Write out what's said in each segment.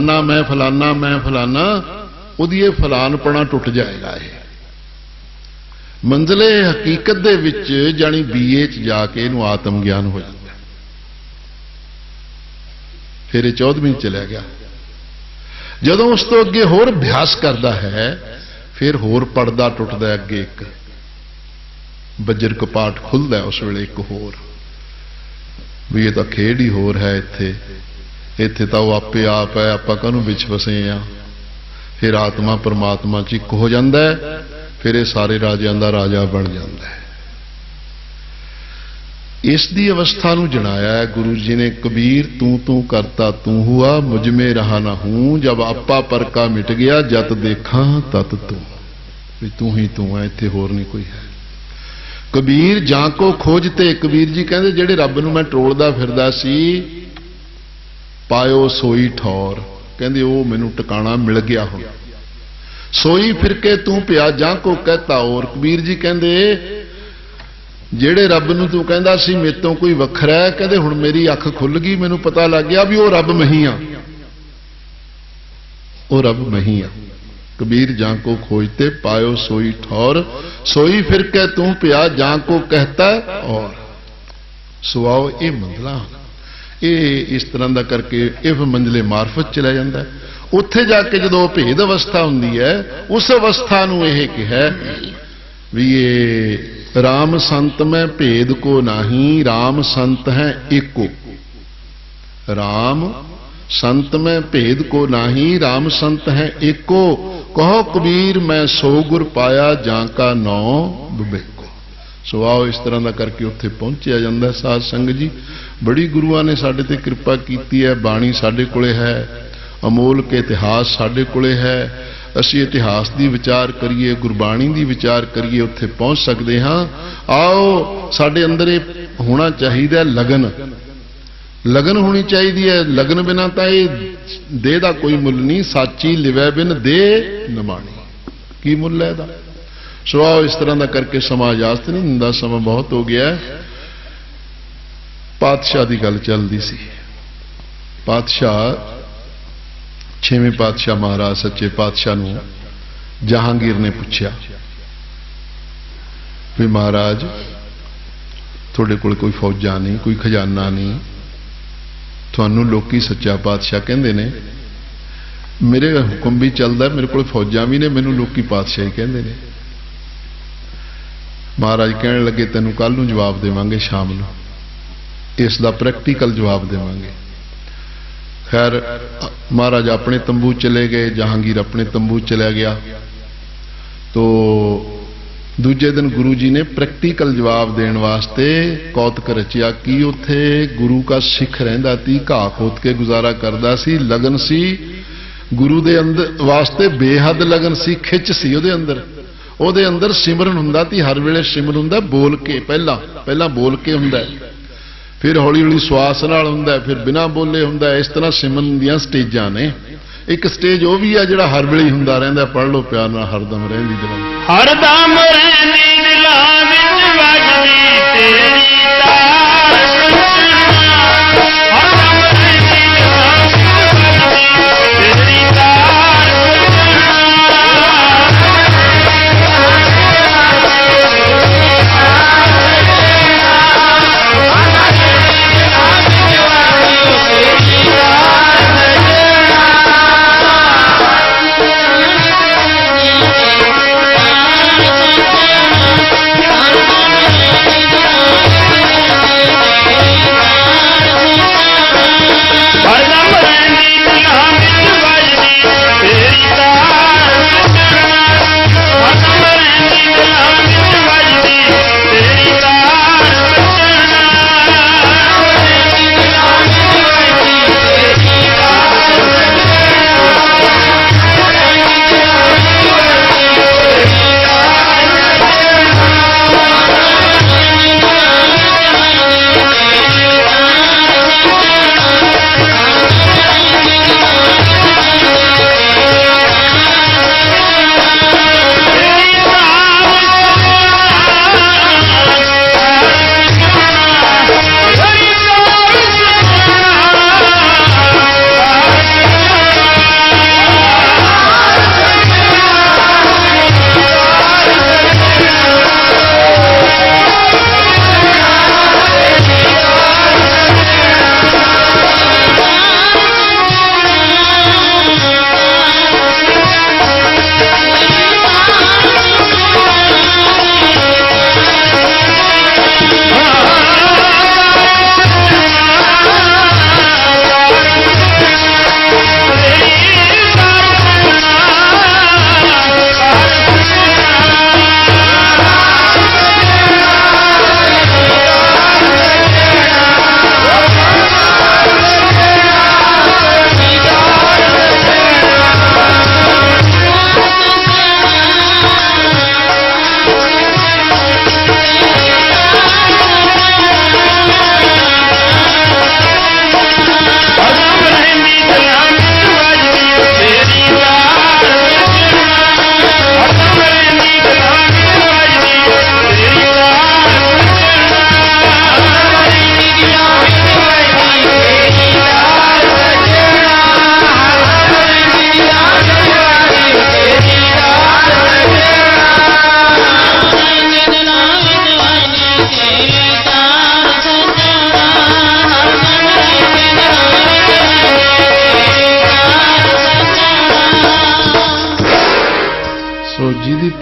ਫਲਾਨਾ ਮੈਂ ਫਲਾਨਾ ਮੈਂ ਫਲਾਨਾ, ਉਹਦੀ ਇਹ ਫਲਾਨਪਣਾ ਟੁੱਟ ਜਾਏਗਾ ਇਹ। ਮੰਜ਼ਲੇ ਹਕੀਕਤ ਦੇ ਵਿੱਚ ਜਾਨੀ ਬੀਏ ਚ ਜਾ ਕੇ ਇਹਨੂੰ ਆਤਮ ਗਿਆਨ ਹੋ ਜਾਂਦਾ ਫਿਰ ਇਹ 14ਵੀਂ ਚਲਿਆ ਗਿਆ। ਜਦੋਂ ਉਸ ਤੋਂ ਅੱਗੇ ਹੋਰ ਅਭਿਆਸ ਕਰਦਾ ਹੈ, ਫਿਰ ਹੋਰ ਪਰਦਾ ਟੁੱਟਦਾ ਅੱਗੇ ਇੱਕ। ਬੱਜਰ ਕਪਾਟ ਖੁੱਲਦਾ ਉਸ ਵੇਲੇ ਇੱਕ ਹੋਰ। ਵੀ ਇਹ ਤਾਂ ਖੇਡ ਹੀ ਹੋਰ ਹੈ ਇੱਥੇ। ਇੱਥੇ ਤਾਂ ਉਹ ਆਪੇ ਆਪ ਹੈ, ਆਪਾਂ ਕਾਹਨੂੰ ਵਿੱਚ ਵਸੇ ਆ? ਫਿਰ ਆਤਮਾ ਪਰਮਾਤਮਾ ਚ ਇੱਕ ਹੋ ਜਾਂਦਾ ਹੈ, ਫਿਰ ਇਹ ਸਾਰੇ ਰਾਜਿਆਂ ਦਾ ਰਾਜਾ ਬਣ ਜਾਂਦਾ ਹੈ। ਇਸ ਦੀ ਅਵਸਥਾ ਨੂੰ ਜਣਾਇਆ ਹੈ ਗੁਰੂ ਜੀ ਨੇ, ਕਬੀਰ ਤੂੰ ਤੂੰ ਕਰਤਾ ਤੂੰ ਹੁਆ ਮੁਝ ਮੇ ਰਹਾ ਨਾ ਹੂੰ, ਜਬ ਆਪਾ ਪਰਕਾ ਮਿਟ ਗਿਆ, ਜਤ ਦੇਖਾਂ ਤਤ ਤੂੰ। ਵੀ ਤੂੰ ਹੀ ਤੂੰ ਹੈ, ਇੱਥੇ ਹੋਰ ਨਹੀਂ ਕੋਈ ਹੈ। ਕਬੀਰ ਜਾਂ ਕੋ ਖੋਜਤੇ ਕਬੀਰ ਜੀ ਕਹਿੰਦੇ ਜਿਹੜੇ ਰੱਬ ਨੂੰ ਮੈਂ ਟੋਲਦਾ ਫਿਰਦਾ ਸੀ ਪਾਇਓ ਸੋਈ ਠੌਰ। ਕਹਿੰਦੇ, ਉਹ ਮੈਨੂੰ ਟਿਕਾਣਾ ਮਿਲ ਗਿਆ ਹੁਣ। ਸੋਈ ਫਿਰਕੇ ਤੂੰ ਪਿਆ ਜਾਂ ਕੋ ਕਹਤਾ ਔਰ ਕਬੀਰ ਜੀ ਕਹਿੰਦੇ, ਜਿਹੜੇ ਰੱਬ ਨੂੰ ਤੂੰ ਕਹਿੰਦਾ ਸੀ, ਮੇਰੇ ਤੋਂ ਕੋਈ ਵੱਖਰਾ ਹੈ? ਕਹਿੰਦੇ, ਹੁਣ ਮੇਰੀ ਅੱਖ ਖੁੱਲ ਗਈ, ਮੈਨੂੰ ਪਤਾ ਲੱਗ ਗਿਆ ਵੀ ਉਹ ਰੱਬ ਮਹੀ ਆ। ਉਹ ਰੱਬ ਮਹੀ ਆ। ਕਬੀਰ ਜਾਂ ਕੋ ਖੋਜਤੇ, ਪਾਇਓ ਸੋਈ ਠੌਰ। ਸੋਈ ਫਿਰਕੇ ਤੂੰ ਪਿਆ ਜਾਂ ਕੋ ਕਹਤਾ ਔਰ। ਸੁਆਓ ਇਹ ਮੰਦਲਾ ਇਹ ਇਸ ਤਰ੍ਹਾਂ ਦਾ ਕਰਕੇ ਇਹ ਮੰਜ਼ਲੇ ਮਾਰਫਤ ਚਲਾ ਜਾਂਦਾ ਉੱਥੇ ਜਾ ਕੇ ਜਦੋਂ ਭੇਦ ਅਵਸਥਾ ਹੁੰਦੀ ਹੈ, ਉਸ ਅਵਸਥਾ ਨੂੰ ਇਹ ਕਿਹਾ ਵੀ ਇਹ RAM ਸੰਤ ਮੈਂ ਭੇਦ ਕੋ ਨਹੀਂ RAM ਸੰਤ ਹੈ ਏਕੋ। RAM ਸੰਤ ਮੈਂ ਭੇਦ ਕੋ ਨਹੀਂ RAM ਸੰਤ ਹੈ ਏਕੋ। ਕਹੋ ਕਬੀਰ ਮੈਂ ਸੋ ਗੁਰ ਪਾਇਆ, ਜਾਂ ਕਾ ਨੌ ਬਿਬੇਕੋ ਸੋ ਆਓ ਇਸ ਤਰ੍ਹਾਂ ਦਾ ਕਰਕੇ ਉੱਥੇ ਪਹੁੰਚਿਆ ਜਾਂਦਾ ਹੈ ਸਾਧ ਸੰਗਤ ਜੀ। ਬੜੀ ਗੁਰੂਆਂ ਨੇ ਸਾਡੇ ਤੇ ਕਿਰਪਾ ਕੀਤੀ ਹੈ, ਬਾਣੀ ਸਾਡੇ ਕੋਲੇ ਹੈ ਅਮੋਲਕ ਇਤਿਹਾਸ ਸਾਡੇ ਕੋਲੇ ਹੈ। ਅਸੀਂ ਇਤਿਹਾਸ ਦੀ ਵਿਚਾਰ ਕਰੀਏ, ਗੁਰਬਾਣੀ ਦੀ ਵਿਚਾਰ ਕਰੀਏ, ਉੱਥੇ ਪਹੁੰਚ ਸਕਦੇ ਹਾਂ। ਆਓ, ਸਾਡੇ ਅੰਦਰ ਇਹ ਹੋਣਾ ਚਾਹੀਦਾ ਲਗਨ। ਲਗਨ ਹੋਣੀ ਚਾਹੀਦੀ ਹੈ। ਲਗਨ ਬਿਨਾ ਤਾਂ ਇਹ ਦੇਹ ਦਾ ਕੋਈ ਮੁੱਲ ਨਹੀਂ, ਸਾਚੀ ਲਿਵੈ ਬਿਨ ਦੇ ਨਮਾਣੀ ਕੀ ਮੁੱਲ ਹੈ ਇਹਦਾ? ਸੋ ਆਓ ਇਸ ਤਰ੍ਹਾਂ ਦਾ ਕਰਕੇ ਸਮਾਜ ਆਸਤ ਨਹੀਂ ਹੁੰਦਾ, ਸਮਾਂ ਬਹੁਤ ਹੋ ਗਿਆ ਹੈ। ਪਾਤਸ਼ਾਹ ਦੀ ਗੱਲ ਚੱਲਦੀ ਸੀ। ਪਾਤਸ਼ਾਹ, ਛੇਵੇਂ ਪਾਤਸ਼ਾਹ ਮਹਾਰਾਜ ਸੱਚੇ ਪਾਤਸ਼ਾਹ ਨੂੰ ਜਹਾਂਗੀਰ ਨੇ ਪੁੱਛਿਆ ਵੀ ਮਹਾਰਾਜ, ਤੁਹਾਡੇ ਕੋਲ ਕੋਈ ਫੌਜਾਂ ਨਹੀਂ, ਕੋਈ ਖਜ਼ਾਨਾ ਨਹੀਂ। ਤੁਹਾਨੂੰ ਲੋਕੀ ਸੱਚਾ ਪਾਤਸ਼ਾਹ ਕਹਿੰਦੇ ਨੇ। ਮੇਰੇ ਹੁਕਮ ਵੀ ਚੱਲਦਾ, ਮੇਰੇ ਕੋਲ ਫੌਜਾਂ ਵੀ ਨੇ, ਮੈਨੂੰ ਲੋਕੀ ਪਾਤਸ਼ਾਹ ਹੀ ਕਹਿੰਦੇ ਨੇ। ਮਹਾਰਾਜ ਕਹਿਣ ਲੱਗੇ, ਤੈਨੂੰ ਕੱਲ ਨੂੰ ਜਵਾਬ ਦੇਵਾਂਗੇ ਸ਼ਾਮ ਨੂੰ। ਇਸ ਦਾ ਪ੍ਰੈਕਟੀਕਲ ਜਵਾਬ ਦੇਵਾਂਗੇ। ਖੈਰ ਅ- ਮਹਾਰਾਜ ਆਪਣੇ ਤੰਬੂ ਚਲੇ ਗਏ, ਜਹਾਂਗੀਰ ਆਪਣੇ ਤੰਬੂ ਚਲਾ ਗਿਆ। ਤੋ ਦੂਜੇ ਦਿਨ ਗੁਰੂ ਜੀ ਨੇ ਪ੍ਰੈਕਟੀਕਲ ਜਵਾਬ ਦੇਣ ਵਾਸਤੇ ਕੌਤਕ ਰਚਿਆ ਕਿ ਉੱਥੇ ਗੁਰੂ ਦਾ ਸਿੱਖ ਰਹਿੰਦਾ ਸੀ, ਘਾਹ ਖੋਤ ਕੇ ਗੁਜ਼ਾਰਾ ਕਰਦਾ ਸੀ, ਲਗਨ ਸੀ। ਗੁਰੂ ਦੇ ਅੰਦਰ ਵਾਸਤੇ ਬੇਹੱਦ ਲਗਨ ਸੀ, ਖਿੱਚ ਸੀ ਉਹਦੇ ਅੰਦਰ। ਉਹਦੇ ਅੰਦਰ ਸਿਮਰਨ ਹੁੰਦਾ ਸੀ, ਹਰ ਵੇਲੇ ਸਿਮਰਨ ਹੁੰਦਾ, ਬੋਲ ਕੇ, ਪਹਿਲਾਂ ਪਹਿਲਾਂ ਬੋਲ ਕੇ ਹੁੰਦਾ ਫਿਰ ਹੌਲੀ ਹੌਲੀ ਸਵਾਸ ਨਾਲ ਹੁੰਦਾ ਫਿਰ ਬਿਨਾਂ ਬੋਲੇ ਹੁੰਦਾ ਇਸ ਤਰ੍ਹਾਂ ਸਿਮਨ ਦੀਆਂ ਸਟੇਜਾਂ ਨੇ। ਇੱਕ ਸਟੇਜ ਉਹ ਵੀ ਆ ਜਿਹੜਾ ਹਰ ਵੇਲੇ ਹੁੰਦਾ ਰਹਿੰਦਾ ਪੜ ਲਓ ਪਿਆਰ ਨਾਲ, ਹਰਦਮ ਰਹਿੰਦੀ ਦਿਲਾਂ ਹਰਦਮ ਰਹਿੰਦੀ ਦਿਲਾਂ ਵਿੱਚ ਵੱਜਦੀ ਤੇਰੀ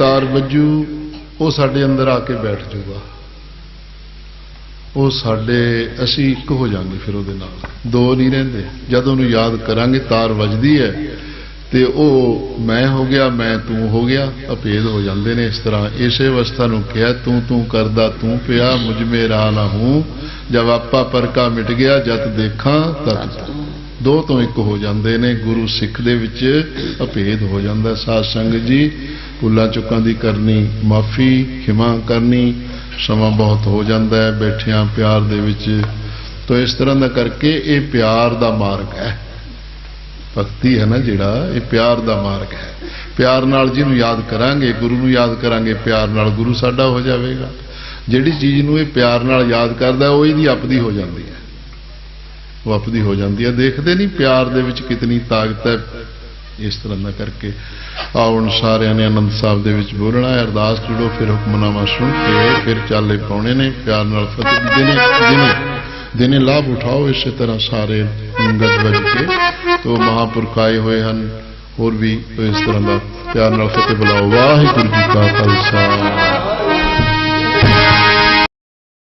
ਤਾਰ ਵੱਜੂ, ਉਹ ਸਾਡੇ ਅੰਦਰ ਆ ਕੇ ਬੈਠ ਜਾਊਗਾ ਉਹ ਸਾਡੇ, ਅਸੀਂ ਇੱਕ ਹੋ ਜਾਾਂਗੇ ਫਿਰ ਉਹਦੇ ਨਾਲ। ਦੋ ਨਹੀਂ ਰਹਿੰਦੇ। ਜਦ ਉਹਨੂੰ ਯਾਦ ਕਰਾਂਗੇ, ਤਾਰ ਵੱਜਦੀ ਹੈ ਤੇ ਉਹ ਮੈਂ ਹੋ ਗਿਆ, ਮੈਂ ਤੂੰ ਹੋ ਗਿਆ ਅਭੇਦ ਹੋ ਜਾਂਦੇ ਨੇ ਇਸ ਤਰ੍ਹਾਂ। ਇਸੇ ਅਵਸਥਾ ਨੂੰ ਕਿਹਾ, ਤੂੰ ਤੂੰ ਕਰਦਾ, ਤੂੰ ਪਿਆ, ਮੁਝ ਮੇਰਾ ਨਾ ਹੂੰ। ਜਦ ਆਪਾ ਪਰਕਾ ਮਿਟ ਗਿਆ, ਜਦ ਦੇਖਾਂ, ਤਦ ਦੋ ਤੋਂ ਇੱਕ ਹੋ ਜਾਂਦੇ ਨੇ, ਗੁਰੂ ਸਿੱਖ ਦੇ ਵਿੱਚ ਅਭੇਦ ਹੋ ਜਾਂਦਾ। ਸਾਧ ਸੰਗਤ ਜੀ ਭੁੱਲਾਂ ਚੁੱਕਾਂ ਦੀ ਕਰਨੀ, ਮਾਫੀ ਖਿਮਾ ਕਰਨੀ, ਸਮਾਂ ਬਹੁਤ ਹੋ ਜਾਂਦਾ ਹੈ ਬੈਠਿਆਂ ਪਿਆਰ ਦੇ ਵਿੱਚ। ਤੋ ਇਸ ਤਰ੍ਹਾਂ ਦਾ ਕਰਕੇ ਇਹ ਪਿਆਰ ਦਾ ਮਾਰਗ ਹੈ। ਭਗਤੀ ਹੈ ਨਾ ਜਿਹੜਾ, ਇਹ ਪਿਆਰ ਦਾ ਮਾਰਗ ਹੈ। ਪਿਆਰ ਨਾਲ ਜਿਹਨੂੰ ਯਾਦ ਕਰਾਂਗੇ, ਗੁਰੂ ਨੂੰ ਯਾਦ ਕਰਾਂਗੇ, ਪਿਆਰ ਨਾਲ ਗੁਰੂ ਸਾਡਾ ਹੋ ਜਾਵੇਗਾ। ਜਿਹੜੀ ਚੀਜ਼ ਨੂੰ ਇਹ ਪਿਆਰ ਨਾਲ ਯਾਦ ਕਰਦਾ, ਉਹ ਇਹਦੀ ਆਪਦੀ ਹੋ ਜਾਂਦੀ ਹੈ। ਉਹ ਆਪਦੀ ਹੋ ਜਾਂਦੀ ਹੈ। ਦੇਖਦੇ ਨਹੀਂ ਪਿਆਰ ਦੇ ਵਿੱਚ ਕਿਤਨੀ ਤਾਕਤ ਹੈ। ਇਸ ਤਰ੍ਹਾਂ ਦਾ ਕਰਕੇ ਆਓ ਸਾਰਿਆਂ ਨੇ ਆਨੰਦ ਸਾਹਿਬ ਦੇ ਵਿੱਚ ਬੋਲਣਾ ਹੈ। ਅਰਦਾਸ ਜੁੜੋ, ਫਿਰ ਹੁਕਮਨਾਮਾ ਸੁਣ ਕੇ ਫਿਰ ਚਾਲੇ ਪਾਉਣੇ ਨੇ। ਪਿਆਰ ਨਾਲ ਫਤਿਹ ਦਿਨੇ ਦਿਨੇ ਦਿਨੇ ਲਾਭ ਉਠਾਓ ਇਸੇ ਤਰ੍ਹਾਂ ਸਾਰੇ ਗੱਜ ਵੱਜ ਕੇ। ਤੋ ਮਹਾਪੁਰਖ ਆਏ ਹੋਏ ਹਨ। ਹੋਰ ਵੀ ਇਸ ਤਰ੍ਹਾਂ ਦਾ ਪਿਆਰ ਨਾਲ ਫਤਿਹ ਬੁਲਾਓ। ਵਾਹਿਗੁਰੂ ਜੀ ਕਾ ਖਾਲਸਾ।